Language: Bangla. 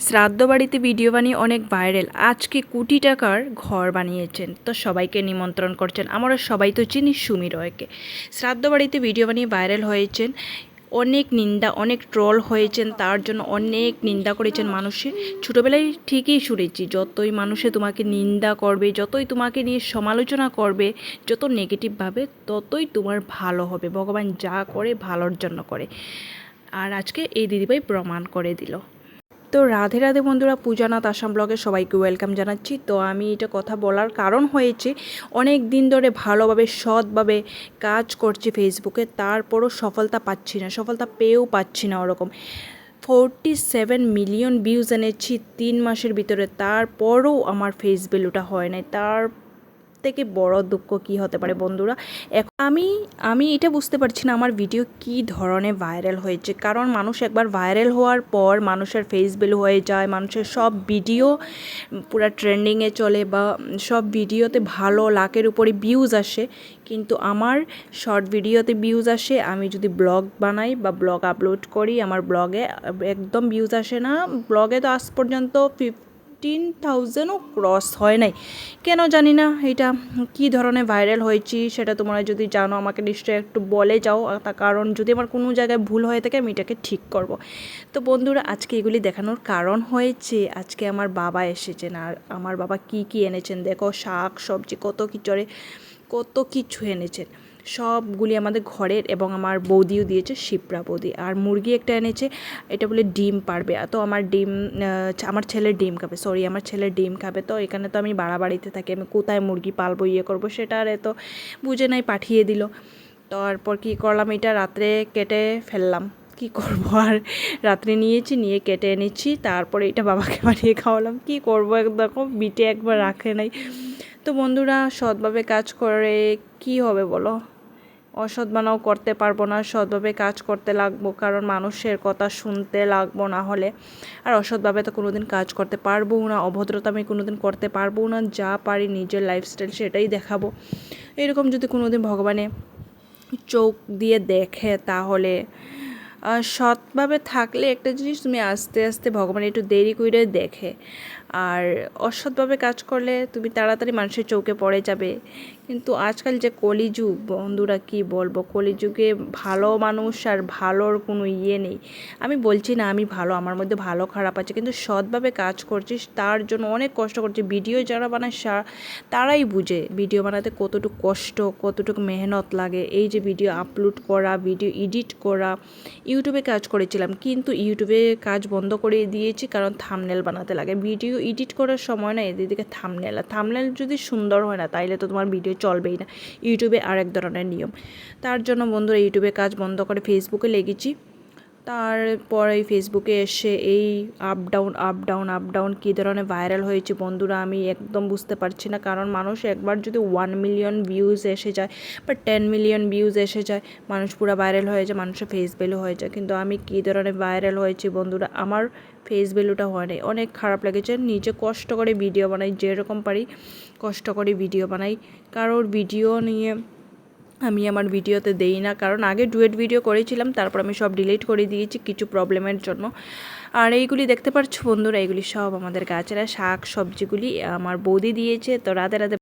শ্রাদ্ধ বাড়িতে ভিডিও বানিয়ে অনেক ভাইরাল। আজকে কোটি টাকার ঘর বানিয়েছেন। তো সবাইকে নিমন্ত্রণ করছেন। আমরা সবাই তো চিনি সুমি রয়কে। শ্রাদ্ধ বাড়িতে ভিডিও বানিয়ে ভাইরাল হয়েছেন। অনেক নিন্দা, অনেক ট্রল হয়েছেন। তার জন্য অনেক নিন্দা করেছেন মানুষে। ছোটোবেলায় ঠিকই শুনেছি, যতই মানুষে তোমাকে নিন্দা করবে, যতই তোমাকে নিয়ে সমালোচনা করবে, যত নেগেটিভভাবে ততই তোমার ভালো হবে। ভগবান যা করে, ভালোর জন্য করে। আর আজকে এই দিদিভাই প্রমাণ করে দিল। তো রাধে রাধে বন্ধুরা পূজানাথ আসাম ব্লগে সবাইকে ওয়েলকাম জানাচ্ছি। তো আমি এটা কথা বলার কারণ হয়েছে, অনেক দিন ধরে ভালোভাবে, সৎভাবে কাজ করছি ফেসবুকে, তারপরও সফলতা পাচ্ছি না, সফলতা পেয়েও পাচ্ছি না ওরকম। ফোরটি সেভেন মিলিয়ন ভিউজ এনেছি তিন মাসের ভিতরে, তারপরও আমার ফেস ভ্যালুটা হয় নাই, তার থেকে বড় দুঃখ কি হতে পারে, বন্ধুরা? এখন আমি আমি এটা বুঝতে পারছি না আমার ভিডিও কি ধরনের ভাইরাল হয়েছে। কারণ মানুষ একবার ভাইরাল হওয়ার পর মানুষের ফেস হয়ে যায়, মানুষের সব ভিডিও পুরো ট্রেন্ডিংয়ে চলে বা সব ভিডিওতে ভালো লাখের উপরে ভিউজ আসে। কিন্তু আমার শর্ট ভিডিওতে ভিউজ আসে, আমি যদি ব্লগ বানাই বা ব্লগ আপলোড করি, আমার ব্লগে একদম ভিউজ আসে না। ব্লগে তো আজ পর্যন্ত ফিফটিন থাউজেন্ডও ক্রস হয় নাই। কেন জানি না, এটা কি ধরনের ভাইরাল হয়েছি সেটা তোমরা যদি জানো, আমাকে নিশ্চয়ই একটু বলে যাও। তার কারণ যদি আমার কোনো জায়গায় ভুল হয়ে থাকে, আমি এটাকে ঠিক করব। তো বন্ধুরা, আজকে এগুলি দেখানোর কারণ হয়েছে। আজকে আমার বাবা এসেছেন আর আমার বাবা কি কি এনেছেন? দেখো, শাক, সবজি, কত কিছুরে কত কিছু এনেছেন। সবগুলি আমাদের ঘরের এবং আমার বৌদিও দিয়েছে শিপ্রা বৌদি। আর মুরগি একটা এনেছে, এটা বলে ডিম পারবে। তো আমার ডিম আমার ছেলের ডিম খাবে সরি আমার ছেলের ডিম খাবে। তো এখানে তো আমি বাড়াবাড়িতে থাকি, আমি কোথায় মুরগি পালবো ইয়ে করব সেটা আর এত বুঝে নাই, পাঠিয়ে দিল। তারপর কী করলাম, এটা রাত্রে কেটে ফেললাম। কি করব আর? রাত্রে নিয়েছি, নিয়ে কেটে এনেছি, তারপরে এটা বাবাকে বানিয়ে খাওয়ালাম। কি করব একদম বিটে একবার রাখে নাই। তো বন্ধুরা, সৎভাবে কাজ করে কি হবে বলো? অসৎ বানাও করতে পারব না, সৎভাবে কাজ করতে লাগবো, কারণ মানুষের কথা শুনতে লাগবো না হলে। আর অসৎভাবে তো কোনোদিন কাজ করতে পারব না, অভদ্রতা আমি কোনোদিন করতে পারব না, যা পারি নিজের লাইফস্টাইল সেটাই দেখাবো। এরকম যদি কোনোদিন ভগবানে চোখ দিয়ে দেখে তাহলে সৎভাবে থাকলে একটা জিনিস তুমি আস্তে আস্তে ভগবান একটু দেরি করে দেখে। আর অসৎভাবে কাজ করলে তুমি তাড়াতাড়ি মানুষের চৌকে পড়ে যাবে। কিন্তু আজকাল যে কলিযুগ, বন্ধুরা কি বলব? কলিযুগে ভালো মানুষ আর ভালোর কোনো ইয়ে নেই। আমি বলছি না আমি ভালো, আমার মধ্যে ভালো খারাপ আছে, কিন্তু সৎভাবে কাজ করছিস, তার জন্য অনেক কষ্ট করছি। ভিডিও যারা বানায় তারাই বুঝে ভিডিও বানাতে কতটুকু কষ্ট, কতটুকু মেহনত লাগে। এই যে ভিডিও আপলোড করা, ভিডিও এডিট করা, ইউটিউবে কাজ করেছিলাম, কিন্তু ইউটিউবে কাজ বন্ধ করে দিয়েছি কারণ থামনেল বানাতে লাগে। ভিডিও এডিট করার সময় না, এদিকে থামনেল আর থামনেল যদি সুন্দর হয় না, তাইলে তো তোমার ভিডিও চলবেই না। ইউটিউবে আরেক ধরনের নিয়ম। তার জন্য বন্ধুরা, ইউটিউবে কাজ বন্ধ করে ফেসবুকে লেগেছি। তারপর ফেসবুকে এসে এই up down up down up down কী ধরনের ভাইরাল হয়েছে বন্ধুরা আমি একদম বুঝতে পারছি না। কারণ মানুষ একবার যদি ওয়ান মিলিয়ন ভিউজ এসে যায় বা টেন মিলিয়ন ভিউজ এসে যায়, মানুষ পুরো ভাইরাল হয়ে যায়, মানুষের ফেস ভ্যালু হয়ে যায়। কিন্তু আমি কী ধরনের ভাইরাল হয়েছি বন্ধুরা, আমার ফেস ভ্যালুটা হয় নাই। অনেক খারাপ লেগেছে, নিজে কষ্ট করে ভিডিও বানাই, যেরকম পারি কষ্ট করে ভিডিও বানাই। কারোর ভিডিও নিয়ে আমি আমার ভিডিওতে দেই না, কারণ আগে ডুয়েট ভিডিও করেছিলাম, তারপর আমি সব ডিলিট করে দিয়েছি কিছু প্রবলেমের জন্য। আর এইগুলি দেখতে পাচ্ছ বন্ধুরা, এইগুলি সব আমাদের গাছেরা শাক সবজিগুলি আমার বৌদি দিয়েছে, তো রাতে রাতে